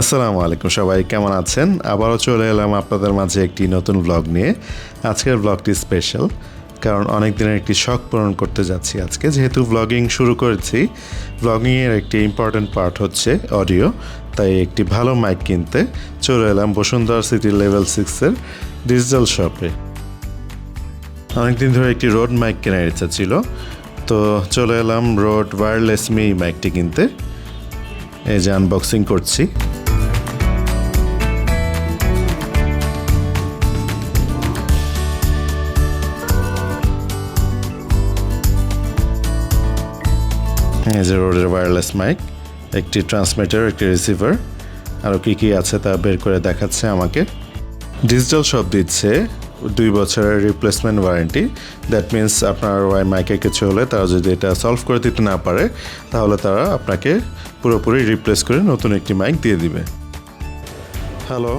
আসসালামু আলাইকুম সবাই, কেমন আছেন? আবারও চলে এলাম আপনাদের মাঝে একটি নতুন ব্লগ নিয়ে। আজকের ব্লগটি স্পেশাল কারণ অনেক দিনের একটি শখ পূরণ করতে যাচ্ছি আজকে। যেহেতু ব্লগিং শুরু করেছি ব্লগিংয়ের একটি ইম্পর্ট্যান্ট পার্ট হচ্ছে অডিও তাই একটি ভালো মাইক কিনতে চলে এলাম বসুন্ধরা সিটি লেভেল সিক্সের ডিজিটাল শপে অনেকদিন ধরে একটি রোড মাইক কেনার ইচ্ছা ছিল, তো চলে এলাম রোড ওয়্যারলেস মি মাইকটি কিনতে। এই যে আনবক্সিং করছি। এই যে রোডের ওয়্যারলেস মাইক একটি ট্রান্সমিটার একটি রিসিভার আরও কী কী আছে তা বের করে দেখাচ্ছে আমাকে। ডিজিটাল শপ দিচ্ছে, দুই বছরের রিপ্লেসমেন্ট ওয়ারেন্টি দ্যাট মিন্স আপনার ওয়াই মাইকে কিছু হলে তারা যদি এটা সলভ করে দিতে না পারে, তাহলে তারা আপনাকে পুরোপুরি রিপ্লেস করে নতুন একটি মাইক দিয়ে দিবে। হ্যালো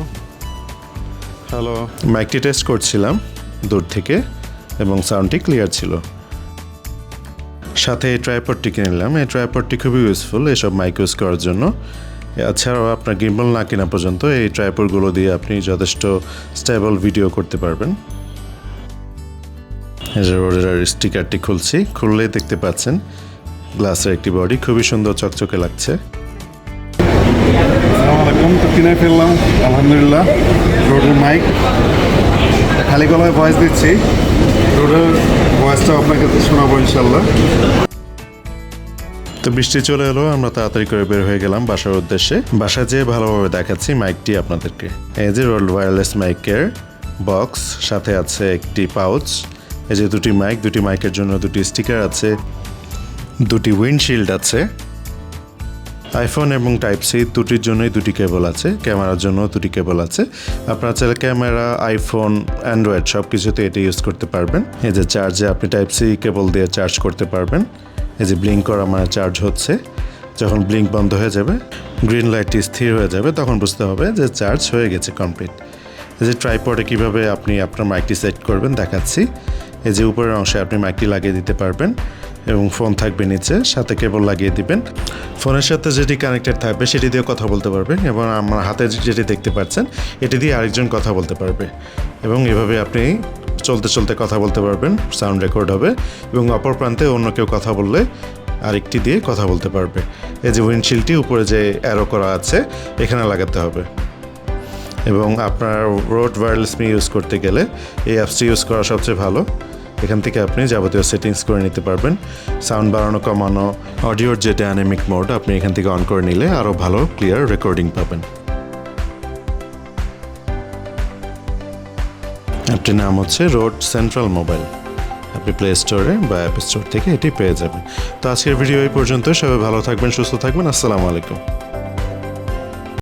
হ্যালো মাইকটি টেস্ট করছিলাম, দূর থেকে, এবং সাউন্ডটি ক্লিয়ার ছিল। সাথে এই ট্রাইপডটি কিনে নিলাম। এই ট্রাইপডটি খুবই ইউজফুল এসব মাইক ইউজ করার জন্য। এছাড়াও আপনার গিম্বল না কেনা পর্যন্ত এই ট্রাইপডগুলো দিয়ে আপনি যথেষ্ট স্টেবল ভিডিও করতে পারবেন। রোডের স্টিকারটি খুলছি। খুললেই দেখতে পাচ্ছেন গ্লাসের একটি বডি খুবই সুন্দর, চকচকে লাগছে। তো কিনে ফেললাম, আলহামদুলিল্লাহ। রোডের মাইক খালি গলায় ভয়েস দিচ্ছি। রোডের ভয়েসটা আপনাকে শোনাবো ইনশাল্লাহ। তো বৃষ্টি চলে এলো, আমরা তাড়াতাড়ি করে বের হয়ে গেলাম বাসার উদ্দেশ্যে। বাসা যেয়ে ভালোভাবে দেখাচ্ছি মাইকটি আপনাদেরকে। এই যে রোল্ড ওয়্যারলেস মাইকের বক্স সাথে আছে একটি পাউচ এই যে দুটি মাইক, দুটি মাইকের জন্য দুটি স্টিকার আছে, দুটি উইন্ডশিল্ড আছে। আইফোন এবং টাইপ সি দুটির জন্যই দুটি কেবল আছে, ক্যামেরার জন্য দুটি কেবল আছে। আপনারা চাইলে ক্যামেরা আইফোন অ্যান্ড্রয়েড সব কিছুতে এটা ইউজ করতে পারবেন। এই যে চার্জে আপনি টাইপ সি কেবল দিয়ে চার্জ করতে পারবেন। এই যে ব্লিঙ্ক করা মানে চার্জ হচ্ছে। যখন ব্লিঙ্ক বন্ধ হয়ে যাবে গ্রিন লাইটটি স্থির হয়ে যাবে, তখন বুঝতে হবে যে চার্জ হয়ে গেছে কমপ্লিট এই যে ট্রাইপডে কীভাবে আপনি আপনার মাইকটি সেট করবেন দেখাচ্ছি। এই যে উপরের অংশে আপনি মাইকটি লাগিয়ে দিতে পারবেন। এবং ফোন থাকবে নিচে, সাথে কেবল লাগিয়ে দিবেন। ফোনের সাথে যেটি কানেক্টেড থাকবে, সেটি দিয়ে কথা বলতে পারবেন এবং আমার হাতে যেটি দেখতে পাচ্ছেন, এটি দিয়ে আরেকজন কথা বলতে পারবে। এবং এভাবে আপনি চলতে চলতে কথা বলতে পারবেন সাউন্ড রেকর্ড হবে এবং অপর প্রান্তে অন্য কেউ কথা বললে আরেকটি দিয়ে কথা বলতে পারবে। এই যে উইন্ডশিল্ডটি উপরে যে অ্যারো করা আছে, এখানে লাগাতে হবে। এবং আপনার রোড ওয়্যারলেস মি ইউজ করতে গেলে এই অ্যাপসটি ইউজ করা সবচেয়ে ভালো। এখান থেকে আপনি যাবতীয় সেটিংস করে নিতে পারবেন। সাউন্ড বাড়ানো, কমানো অডিওর যে ডায়নামিক মোড আপনি এখান থেকে অন করে নিলে আরও ভালো ক্লিয়ার রেকর্ডিং পাবেন। অ্যাপটির নাম হচ্ছে রোড সেন্ট্রাল মোবাইল আপনি প্লে স্টোরে বা অ্যাপ স্টোর থেকে এটি পেয়ে যাবেন। তো আজকের ভিডিও এই পর্যন্ত সবাই ভালো থাকবেন, সুস্থ থাকবেন। আসসালামু আলাইকুম।